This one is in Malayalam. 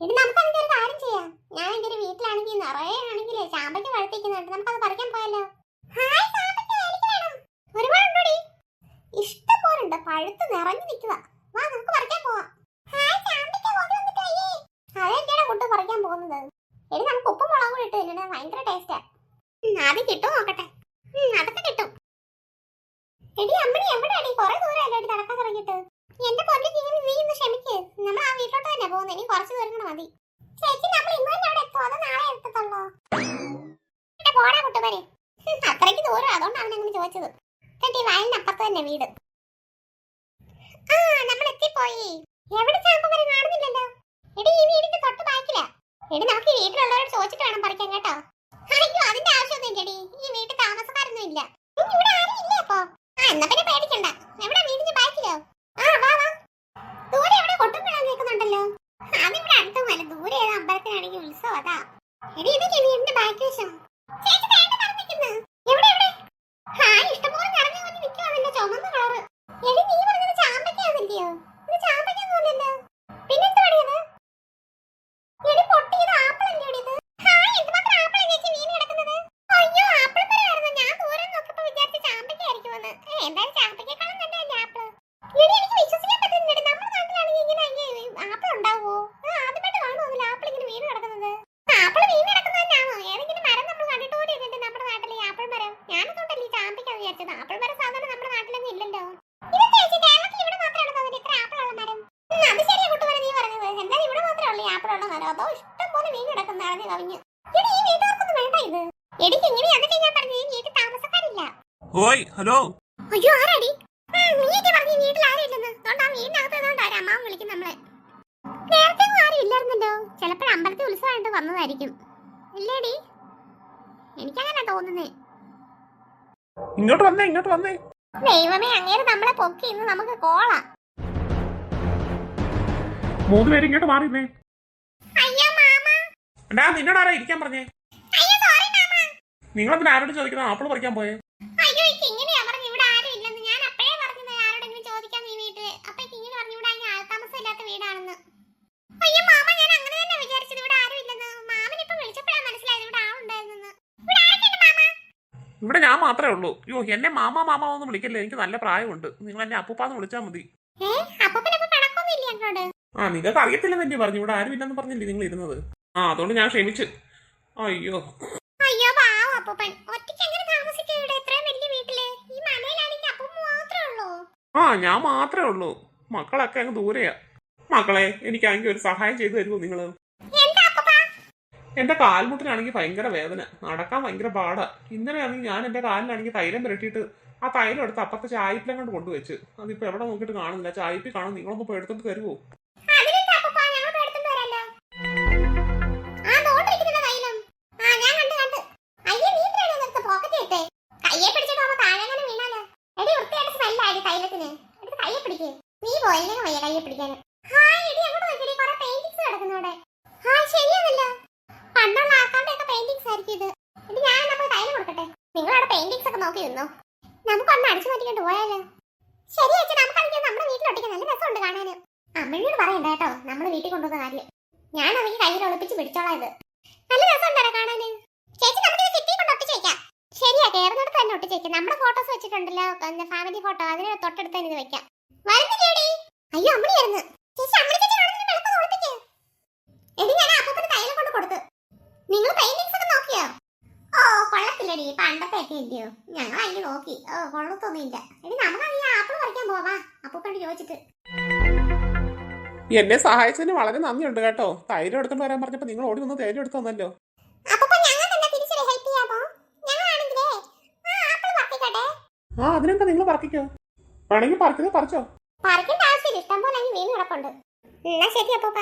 ഇത് നമുക്കാണെങ്കിൽ ഒരു കാര്യം ചെയ്യാം. ഞാൻ എന്റെ ഒരു വീട്ടിലാണെങ്കിൽ നിറയെ ആണെങ്കിൽ ചാമ്പയ്ക്ക് വഴുത്തിക്കുന്നുണ്ട് നമുക്കത് പറിക്കാൻ പോയല്ലോ ഒരുപാടുണ്ടോടി ഇഷ്ടം പോലുണ്ട് പഴുത്ത് നിറഞ്ഞു നിൽക്കുക. വാ നമുക്ക് പറിക്കാൻ പോവാം. അതെന്തിനാ കൊണ്ട് പറിക്കാൻ പോകുന്നത്? എടി നമുക്ക് ഉപ്പും മുളകും കൂടി ഇട്ട് തിന്നണേ ഭയങ്കര ടേസ്റ്റാ അത് കിട്ടും നോക്കട്ടെ. അതൊക്കെ കിട്ടും. എടി അമ്മണി എവിടെയാടി? കുറെ ദൂരം അല്ലേ നടക്കാൻ തുടങ്ങിയിട്ട് എന്റെ പൊന്നു ജീവൻ നീ ഇന്ന് ക്ഷമിക്ക് നമ്മൾ ആ വീട്ടിലോട്ട് തന്നെ പോകുന്നത് ഇനി കുറച്ച് ദൂരം മതി. ചേച്ചി നമ്മൾ ഇന്ന് തന്നെ അവിടെ എത്തുമോ നാളെ എന്റെ പോടാ കുട്ടുമാരെ അത്രയ്ക്ക് ദൂരം അതുകൊണ്ടാണ് അങ്ങനെ ചോദിച്ചത്. കേട്ടി വയലിനപ്പുറത്ത് തന്നെ വീട്. ആ നമ്മൾ എത്തിപ്പോയി. എവിടെ ചാമ്പ വരെ കാണുന്നില്ലല്ലോ? എടി ഈ വീടിന്റെ തൊട്ട് ബാക്കിലാ. എടി നമുക്ക് ഈ വീട്ടിലുള്ളവരോട് ചോദിച്ചിട്ട് വേണം പറിക്കാൻ കേട്ടോ. അയ്യോ അതിന്റെ ആവശ്യമൊന്നും ഇല്ലടി ഈ വീട്ടിൽ താമസക്കാരൊന്നും ഇല്ല. ഇവിടെ ആരും ഇല്ല അപ്പൊ? ആ എന്നാ പിന്നെ അമ്പലത്തിനാണെങ്കിൽ ഉത്സവം അതാ. എടി ഇതൊക്കെ വീടിന്റെ ബാക്കി വശം ചേച്ചി അതോ ഇഷ്ടം പോലെ കിടക്കുന്ന അറിഞ്ഞു കവിഞ്ഞ്. എടി ഈ വീട്ടുകാർക്കൊന്നും വേണ്ട ഇത്. എടിക്ക് ഇങ്ങനെ എന്നിട്ട് ഞാൻ പറഞ്ഞു ഈ വീട്ടിൽ താമസക്കാരില്ല. ഓയ് ഹലോ. അയ്യോ ആരാടി? നീയൊക്കെ പറഞ്ഞു വീട്ടിൽ ആരും ഇല്ലെന്ന് അതുകൊണ്ട് ആ വീടിനകത്ത് അതുകൊണ്ട് ആരും അമ്മാവൻ വിളിക്കും നമ്മളെ? നേരത്തെ ആരും ഇല്ലായിരുന്നല്ലോ. ചിലപ്പോൾ അമ്പലത്തിൽ ഉത്സവമായിട്ട് വന്നതായിരിക്കും. ഇല്ലേടി? എനിക്കങ്ങനെ തോന്നുന്നേ. ഇങ്ങോട്ട് വന്നേ ഇങ്ങോട്ട് വന്നേ. ദൈവമേ അങ്ങേര് നമ്മളെ പൊക്കി ഇന്ന് നമുക്ക് കോളാ. മൂന്ന് പേര് ഇങ്ങോട്ട് മാമ എടാ നിന്നോട് ആരാ ഇരിക്കാൻ പറഞ്ഞേ? നിങ്ങളെന്തിനാ ആരോട് ചോദിക്കുന്ന? ആപ്പിൾ പറിക്കാൻ പോയേ? ഇവിടെ ഞാൻ മാത്രമേ ഉള്ളൂ. അയ്യോ എന്നെ മാമ മാമ ഒന്നും വിളിക്കല്ലേ? എനിക്ക് നല്ല പ്രായമുണ്ട്. നിങ്ങൾ എന്നെ അപ്പൂപ്പാന്ന് വിളിച്ചാൽ മതി ഏ അപ്പൊ പിന്നെ ഇപ്പൊ കണക്കൊന്നും ഇല്ല എന്നോട് ആ നിങ്ങൾക്ക് അറിയത്തില്ലെന്ന് പറഞ്ഞു. ഇവിടെ ആരും ഇല്ലെന്ന് പറഞ്ഞില്ലേ നിങ്ങൾ ഇരുന്നത്? ആ അതുകൊണ്ട് ഞാൻ ക്ഷമിച്ചു. അയ്യോ. അയ്യോ പാവം അപ്പൂപ്പൻ. ഒറ്റയ്ക്ക് എങ്ങനെ ഇവിടെ? ഇത്രയും വലിയ വീട്ടിൽ. ഈ മലയിലാണെങ്കിൽ അപ്പം മാത്രമേ ഉള്ളൂ. ആ ഞാൻ മാത്രമേ ഉള്ളൂ. മക്കളൊക്കെ അങ്ങ് ദൂരെയാ. മക്കളെ എനിക്ക് എനിക്കാണെങ്കിൽ ഒരു സഹായം ചെയ്തു തരുമോ നിങ്ങൾ എന്റെ കാൽമുട്ടിനാണെങ്കിൽ ഭയങ്കര വേദന. നടക്കാൻ ഭയങ്കര പാടാ. ഇന്നലെയാണെങ്കിൽ ഞാൻ എന്റെ കാലിനാണെങ്കിൽ തൈലം പുരട്ടിയിട്ട് ആ തൈലം എടുത്ത് അപ്പുറത്തെ ചായപ്പിലും കൊണ്ട് കൊണ്ടുവച്ച്. അതിപ്പോ എവിടെ നോക്കിയിട്ട് കാണുന്നില്ല. ചായപ്പി കാണും. നിങ്ങളൊന്ന് പോയി എടുത്തിട്ട് തരുമോ പിടിക്കേ നീ പോയില്ലേ വയ്യ കയ്യെ പിടിക്കാൻ. ഹായ് എടി അങ്ങോട്ട് നോക്കിയടി കുറെ പെയിന്റിങ്സ് കിടക്കുന്നു ഹായ് ശരിയാണല്ലോ പണ്ടുള്ള ആൾക്കാരുടെ ഒക്കെ പെയിന്റിങ്സ് ആയിരിക്കും ഇത്. എടി ഞാൻ എന്നാ പോയി കൊടുക്കട്ടെ? നിങ്ങൾ അവിടെ പെയിന്റിങ്സ് ഒക്കെ നോക്കി നിന്നോ? നമുക്കൊന്ന് അടിച്ചു മാറ്റിക്കൊണ്ട് പോയാലോ? ശരി അച്ഛൻ നമുക്കാണെങ്കിൽ നമ്മുടെ വീട്ടിലൊട്ടിക്കാൻ നല്ല രസമുണ്ട് കാണാന്. അമ്മയോട് പറയണ്ട കേട്ടോ നമ്മൾ വീട്ടിൽ കൊണ്ടുവന്ന കാര്യം. ഞാൻ അവയ്ക്ക് കയ്യിൽ ഒളിപ്പിച്ച് പിടിച്ചോളാം ഇത്. നല്ല രസമുണ്ടോ കാണാന്. ചേച്ചി നമുക്ക് ഇത് ഒട്ടിച്ച് വെക്കാം. ശരിയാ കേറുന്നിടത്ത് തന്നെ ഒട്ടിച്ച് വെക്കാം. നമ്മുടെ ഫോട്ടോസ് വെച്ചിട്ടുണ്ടല്ലോ ഫാമിലി ഫോട്ടോ അതിന് തൊട്ടടുത്ത് വെക്കാം. വരുന്നില്ലേടി അയ്യോ അമ്മണിയായിരുന്നു. ചേച്ചി അമ്മണി ചേച്ചി കാണുന്നതിന് ഒളിപ്പിക്ക് എടി ഞാൻ അപ്പത്തിന് തയ്യൽ കൊണ്ട് കൊടുത്തു. നിങ്ങൾ പെയിന്റിങ്സ് ഒക്കെ നോക്കിയോ? ഓ കൊള്ളത്തില്ലടി. പണ്ടത്തെ ഒക്കെ ഇല്ലയോ? ഞങ്ങൾ അതിന് നോക്കി. ഓ കൊള്ളത്തൊന്നുമില്ല. എടി നമുക്ക് ഈ ആപ്പിൾ പറിക്കാൻ പോവാ. അപ്പൂപ്പനോട് ചോദിച്ചിട്ട്. എന്നെ സഹായിച്ചതിന് വളരെ നന്ദിയുണ്ട് കേട്ടോ. തൈര് എടുത്തോണ്ട് വരാൻ പറഞ്ഞപ്പോ നിങ്ങൾ ഓടി വന്ന് തൈര് എടുത്തു തന്നല്ലോ. ആ അതിനെന്താ നിങ്ങൾ പറിക്കോ? വേണമെങ്കിൽ പറിക്കുന്നത് പറിച്ചോ? പറിക്കേണ്ട ഇഷ്ടം പോലെ അങ്ങ് വീണ് കിടപ്പുണ്ട്. എന്നാ ശരി അപ്പൂപ്പ.